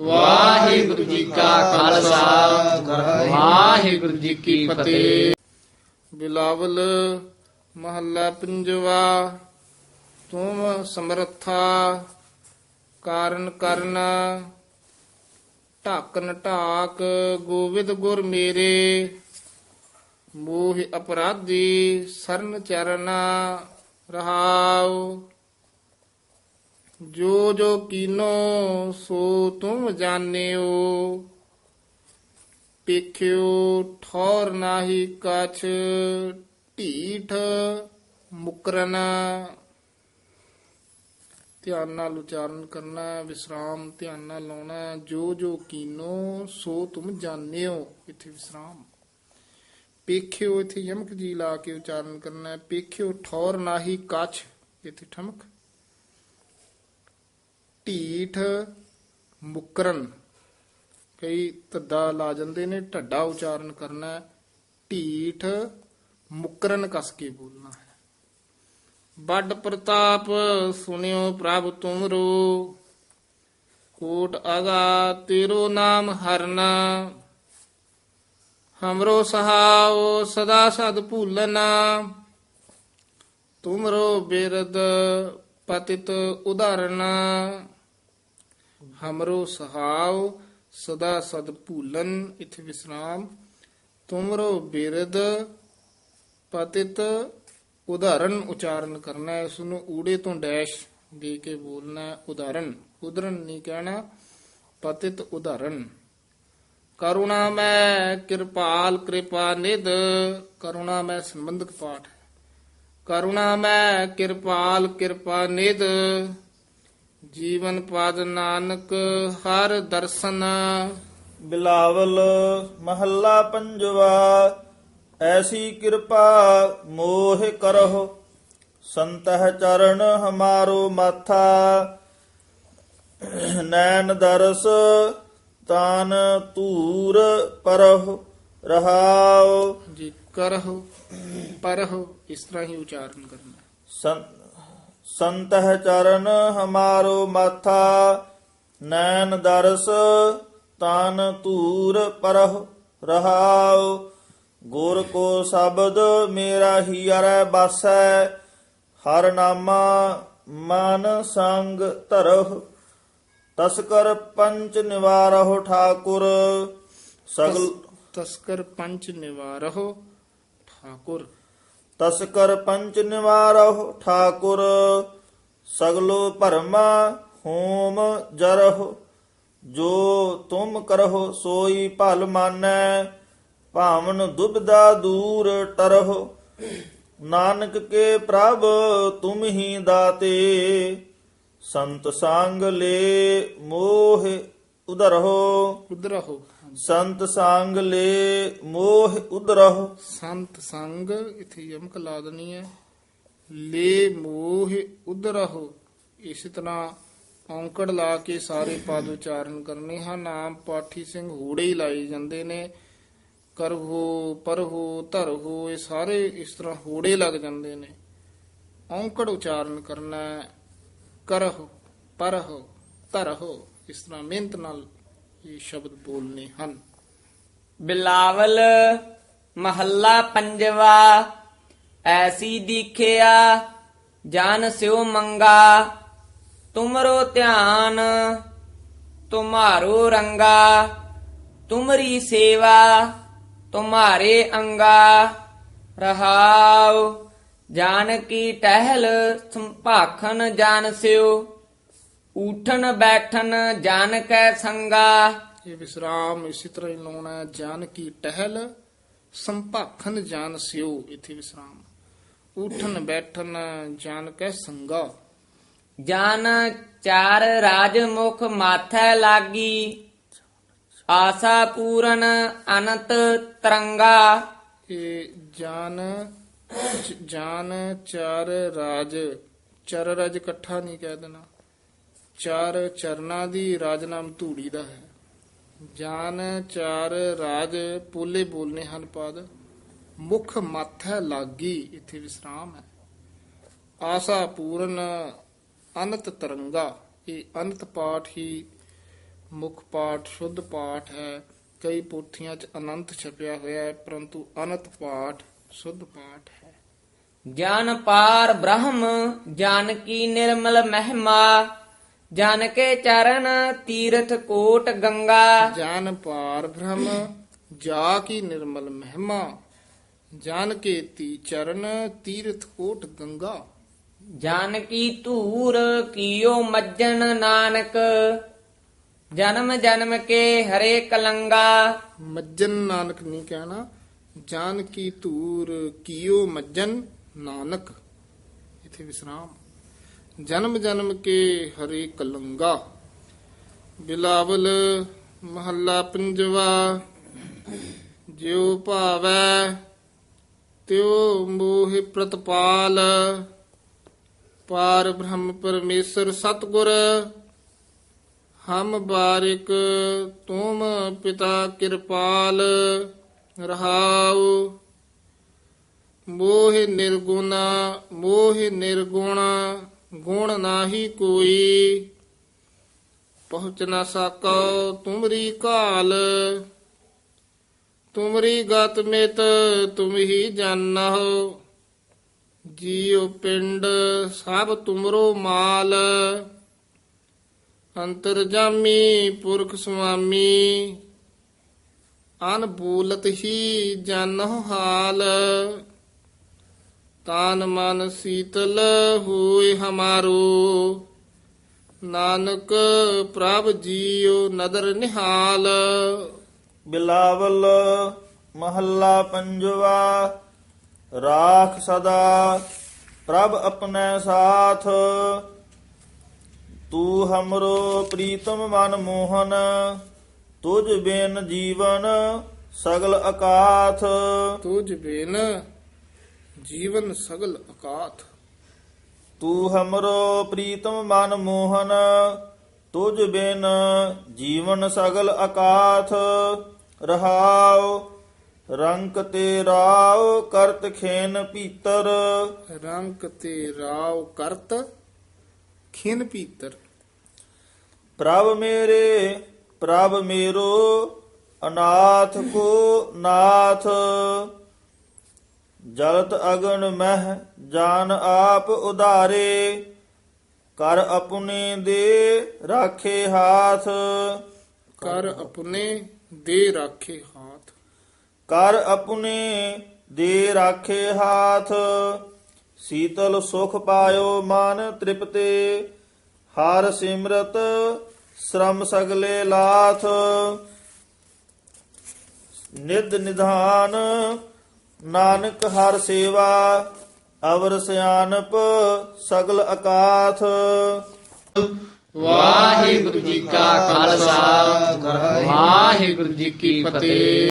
ਵਾਹਿਗੁਰੂ ਜੀ ਕਾ ਖਾਲਸਾ। ਵਾਹਿਗੁਰੂ ਜੀ ਕੀ ਫਤਿਹ। ਬਿਲਾਵਲ ਮਹੱਲਾ ਪੰਜਵਾ ਤੁਮ ਸਮਰਥਾ ਕਾਰਨ ਕਰਨ, ਢਾਕਨ ਢਾਕ ਗੋਵਿੰਦ ਗੁਰ ਮੇਰੇ, ਮੋਹ ਅਪਰਾਧੀ ਸਰਨ ਚਰਨਾ ਰਹਾਉ। ਜੋ ਜੋ ਕੀਨੋ ਸੋ ਤੁਮ ਜਾਣਿਓ ਪੇਖਿਓ ਠੌਰ ਨਾਹੀ ਕਛ ਢੀਠ ਮੁਕਰਨ ਧਿਆਨ ਨਾਲ ਉਚਾਰਨ ਕਰਨਾ ਹੈ, ਵਿਸਰਾਮ ਧਿਆਨ ਨਾਲ ਲਾਉਣਾ ਹੈ। ਜੋ ਜੋ ਕੀਨੋ ਸੋ ਤੁਮ ਜਾਣਿਓ ਇੱਥੇ ਵਿਸਰਾਮ ਪੇਖਿਓ ਇੱਥੇ ਯਮਕ ਜੀ ਲਾ ਕੇ ਉਚਾਰਨ ਕਰਨਾ ਹੈ। ਪੇਖਿਓ ਠੌਰ ਨਾਹੀ ਕਛ ਇੱਥੇ ਠਮਕ ਢੀਠ ਮੁਕਰਨ। ਕਈ ਧੱਦਾ ਲਾ ਜਾਂਦੇ ਨੇ, ਢੱਡਾ ਉਚਾਰਨ ਕਰਨਾ ਹੈ। ਢੀਠ ਮੁਕਰਨ ਕਸ ਕੇ ਬੋਲਣਾ ਹੈ। ਵੱਡ ਪ੍ਰਤਾਪ ਸੁਨਿਓ ਪ੍ਰਭ ਤੁਮਰੋ ਕੋਟ ਅਗਾ ਤੇਰੋ ਨਾਮ ਹਰਨਾ। ਹਮਰੋ ਸਹਾਓ ਸਦਾ ਸਦ ਭੂਲਨਾ। ਤੁਮਰੋ ਬਿਰਦ ਪਤਿਤ ਉਦਾਹਰਣ ਹਮਰੋ ਸਹਾਉ ਸਦਾ ਸਦ ਭੂਲਨ, ਇਥੇ ਵਿਸਰਾਮ। ਤੁਮਰੋ ਬਿਰਦ ਪਤਿਤ ਉਦਾਹਰਨ ਉਚਾਰਨ ਕਰਨਾ ਹੈ ਉਸ ਨੂੰ ਊੜੇ ਤੋਂ ਡੈਸ਼ ਦੇ ਕੇ ਬੋਲਣਾ ਉਦਾਹਰਨ ਉਦਾਹਰਨ ਨਹੀਂ ਕਹਿਣਾ, ਪਤਿਤ ਉਦਾਹਰਨ ਕਰੁਣਾ ਮੈਂ ਕਿਰਪਾਲ, ਕਿਰਪਾ ਨਿਧ, ਕਰੁਣਾ ਮੈਂ ਸੰਬੰਧਕ ਪਾਠ। ਕਰੁਣਾ ਮੈਂ ਕਿਰਪਾਲ, ਕਿਰਪਾ ਨਿਧ ਜੀਵਨ ਪਾਦ ਨਾਨਕ ਹਰ ਦਰਸ਼ਨ। ਬਿਲਾਵਲ ਮਹੱਲਾ ਪੰਜਵਾ ਐਸੀ ਕਿਰਪਾ ਮੋਹ ਕਰਹੁ। ਸੰਤਹ ਚਰਨ ਹਮਾਰੋ ਮਾਥਾ। ਨੈਣ ਦਰਸ ਤਾਨ ਤੂਰ ਪਰਹੁ। ਰਹਾਉ। ਜੀ ਕਰਹੁ ਪਰਹੁ ਇਸ ਤਰ੍ਹਾਂ ਹੀ ਉਚਾਰਨ ਕਰਨਾ। ਹੈ। ਸੰ- ਸੰਤਹ ਚਰਨ ਹਮਾਰੋ ਮਾਥਾ, ਨੈਣ ਦਰਸ ਤਾਨ ਤੂਰ ਪਰਹੁ ਰਹਾਉ। ਗੁਰ ਕੋ ਸ਼ਬਦ ਮੇਰਾ ਹੀਰੈ ਬਾਸੈ, ਹਰ ਨਾਮਾ ਮਨ ਸੰਗ ਧਰਹੁ। ਤਸਕਰ ਪੰਚ ਨਿਵਾਰਹੁ ਠਾਕੁਰ, ਸਗਲ ਤਸਕਰ ਪੰਚ ਨਿਵਾਰਹੁ ਠਾਕੁਰ। ਤਸਕਰ ਪੰਚ ਨਿਵਾਰਹੁ ਠਾਕੁਰ, ਸਗਲੋ ਭਰਮਾ ਹੋਮ ਜਰਹੁ। ਜੋ ਤੁਮ ਕਰਹੁ ਸੋਈ ਭਲ ਮਾਨੈ, ਭਾਵਨ ਦੁਬਦਾ ਦੂਰ ਟਰਹੁ। ਨਾਨਕ ਕੇ ਪ੍ਰਭ ਤੁਮ ਹੀ ਦਾਤੇ, ਸੰਤ ਸੰਗ ਲੈ ਮੋਹ ਉਦਰਹੁ ਉਦਰਹੁ ਸੰਤ ਸੰਗ ਲੈ ਮੋਹ ਉਦਰਹੁ ਸੰਤ ਸੰਗ ਇਥੇ ਯਮਕ ਲਾ ਦੇਣੀ ਹੈ। ਲੇ ਮੋਹ ਉਦਰਹੁ ਇਸ ਤਰ੍ਹਾਂ ਔਂਕੜ ਲਾ ਕੇ ਸਾਰੇ ਪਦ ਉਚਾਰਨ ਕਰਨੇ ਹਨ। ਨਾਮ ਪਾਠੀ ਸਿੰਘ ਹੂੜੇ ਹੀ ਲਾਏ ਜਾਂਦੇ ਨੇ। ਕਰਹੋ ਪਰਹੋ ਧਰਹੋ ਇਹ ਸਾਰੇ ਇਸ ਤਰ੍ਹਾਂ ਹੂੜੇ ਲੱਗ ਜਾਂਦੇ ਨੇ। ਔਂਕੜ ਉਚਾਰਨ ਕਰਨਾ ਹੈ। ਕਰਹੁ ਪਰਹੁ ਧਰਹੁ। ਇਸ ਤਰ੍ਹਾਂ ਮਿਹਨਤ ਨਾਲ ਇਹ ਸ਼ਬਦ ਬੋਲਨੇ ਹਨ। ਬਿਲਾਵਲ ਮਹੱਲਾ ਪੰਜਵਾ, ਐਸੀ ਦੀਖਿਆ ਜਨ ਸਿਉ ਮੰਗਾ, ਤੁਮਰੋ ਧਿਆਨ ਤੁਮਾਰੋ ਰੰਗਾ, ਤੁਮਰੀ ਸੇਵਾ ਤੁਮਾਰੇ ਅੰਗਾ, ਰਹਾਉ ਜਾਨ ਕੀ ਟਹਿਲ ਸੰਭਾਖਨ ਜਾਨ ਸਿਉ। ਊਠਨ ਬੈਠਨ ਜਾਨ ਕੈ ਸੰਗਾ। ਇਹ ਵਿਸਰਾਮ ਇਸੇ ਤਰ੍ਹਾਂ ਹੀ ਲਾਉਣਾ ਜਨ ਕੀ ਟਹਿਲ ਸੰਭਾਖਨ ਜਾਨ ਸਿਓ ਇਥੇ ਵਿਸਰਾਮ। ਉਠਨ ਬੈਠਨ ਜਾਨ ਕੈ ਸੰਗਾ। ਜਨ ਚਾਰ ਰਾਜ ਮੁਖ ਮਾਥੈ ਲਾਗੀ ਆਸਾ ਪੂਰਨ ਅਨੰਤ ਤਰੰਗਾ। ਇਹ ਜਾਨ ਜਾਨ ਚਾਰ ਰਾਜ ਚਰ ਰਜ ਇਕੱਠਾ ਨਹੀਂ ਕਹਿ ਦੇਣਾ। ਚਾਰ ਚਰਨਾ ਦੀ ਰਾਜ ਨਾਮ ਧੂੜੀ ਦਾ ਹੈ। ਜਾਨ ਚਾਰ ਰਾਜ ਪੋਲੇ ਬੋਲਨੇ ਹਨ ਪਦ। ਮੁਖ ਮਾਥੈ ਲਾਗੀ, ਇੱਥੇ ਵਿਸਰਾਮ ਹੈ। ਆਸਾ ਪੂਰਨ, ਅਨੰਤ ਤਰੰਗਾ, ਇਹ ਅਨੰਤ ਪਾਠ ਹੀ ਮੁਖ ਪਾਠ, ਸ਼ੁੱਧ ਪਾਠ ਹੈ। ਕਈ ਪੋਥੀਆਂ 'ਚ ਅਨੰਤ ਛਪਿਆ ਹੋਇਆ ਹੈ, ਪਰੰਤੂ ਅਨੰਤ ਪਾਠ, ਸ਼ੁੱਧ ਪਾਠ ਹੈ। ਗਿਆਨ ਪਾਰ ਬ੍ਰਹਮ ਜਨ ਨਿਰਮਲ ਮਹਿਮਾ ਜਨ ਕੇ ਚਰਨ ਤੀਰਥ ਕੋਟ ਗੰਗਾ। ਜਾਨ ਪਾਰ ਬ੍ਰਹਮ ਜਾ ਕੀ ਨਿਰਮਲ ਮਹਿਮਾ। ਜਾਨ ਕੇ ਤੀ ਚਰਨ ਤੀਰਥ ਕੋਟ ਗੰਗਾ। ਜਨ ਕੀ ਧੂਰ ਕੀਓ ਮੱਜਨ ਨਾਨਕ। ਜਨਮ ਜਨਮ ਕੇ ਹਰੇ ਕਲੰਗਾ। ਮੱਜਨ ਨਾਨਕ ਨਹੀਂ ਕਹਿਣਾ ਜਾਨ ਕੀ ਧੂਰ ਕੀਓ ਮੱਜਨ ਨਾਨਕ। ਇਥੇ ਵਿਸਰਾਮ। ਜਨਮ ਜਨਮ ਕੇ ਹਰੇ ਕਲੰਗਾ। ਬਿਲਾਵਲ ਮਹੱਲਾ ਪੰਜਵਾ, ਜਿਉ ਭਾਵੈ ਤਿਉ ਮੋਹਿ ਪ੍ਰਤਪਾਲ। ਪਾਰ ਬ੍ਰਹਮ ਪਰਮੇਸ਼ਰ ਸਤਗੁਰ, ਹਮ ਬਾਰਿਕ ਤੁਮ ਪਿਤਾ ਕਿਰਪਾਲ ਰਹਾਉ। ਮੋਹਿ ਨਿਰਗੁਣਾ ਮੋਹਿ ਨਿਰਗੁਣਾ ਗੁਣ ਨਾਹੀ ਕੋਈ। ਪਹੁੰਚ ਨਾ ਸਕੋ ਤੁਮਰੀ ਕਾਲ ਤੁਮਰੀ ਗਤ ਮਿਤ ਤੁਮ ਹੀ ਜਾਣਹੁ। ਜੀਉ ਪਿੰਡ ਸਭ ਤੁਮਰੋ ਮਾਲ। ਅੰਤਰਜਾਮੀ ਪੁਰਖ ਸੁਆਮੀ। ਅਨ ਬੋਲਤ ਹੀ ਜਾਣਹੁ ਹਾਲ। ਤਾਨ ਮਨ ਸੀਤਲ ਹੋਏ ਹਮਾਰੋ। ਨਾਨਕ ਪ੍ਰਭ ਜੀਉ ਨਦਰ ਨਿਹਾਲ। ਬਿਲਾਵਲ ਮਹੱਲਾ ਪੰਜਵਾ ਰਾਖ ਸਦਾ ਪ੍ਰਭ ਆਪਣੇ ਸਾਥ। ਤੂੰ ਹਮਰੋ ਪ੍ਰੀਤਮ ਮਨ ਮੋਹਨ ਤੁਝ ਬਿਨ ਜੀਵਨ ਸਗਲ ਅਕਾਥ। ਤੁਝ ਬਿਨ ਜੀਵਨ ਸਗਲ ਅਕਾਥ ਤੂੰ ਹਮਰੋ ਪ੍ਰੀਤਮ ਮਨ ਮੋਹਨ ਤੁਝ ਬਿਨ ਜੀਵਨ ਸਗਲ ਅਕਾਥ। ਰਹਾਉ ਰੰਕ ਤੇ ਰਾਉ ਕਰਤ ਖੇਨ ਪੀਤਰ। ਰੰਕ ਤੇ ਰਾਵ ਕਰਤ ਖਿਨ ਪੀਤਰ। ਪ੍ਰਭ ਮੇਰੇ ਪ੍ਰਭ ਮੇਰੋ ਅਨਾਥ ਕੋ ਨਾਥ। ਜਲਤ ਅਗਨ ਮਹਿ ਜਾਨ ਆਪ ਉਧਾਰੇ ਕਰ ਆਪਣੇ ਦੇ ਰਾਖੇ ਹਾਥ। ਕਰ ਆਪਣੇ ਦੇ ਰਾਖੇ ਹਾਥ। ਕਰ ਆਪਣੇ ਦੇ ਰਾਖੇ ਹਾਥ। ਸੀਤਲ ਸੁਖ ਪਾਇਓ ਮਨ ਤ੍ਰਿਪਤੇ ਹਰ ਸਿਮਰਤ ਸ਼ਰਮ ਸਗਲੇ ਲਾਥ। ਨਿਦ ਨਿਧਾਨ ਨਾਨਕ ਹਰ ਸੇਵਾ, ਅਵਰ ਸਿਆਨਪ ਸਗਲ ਅਕਾਥ। ਵਾਹਿਗੁਰੂ ਜੀ ਕਾ ਖਾਲਸਾ, ਵਾਹਿਗੁਰੂ ਜੀ ਕੀ ਫਤਿਹ।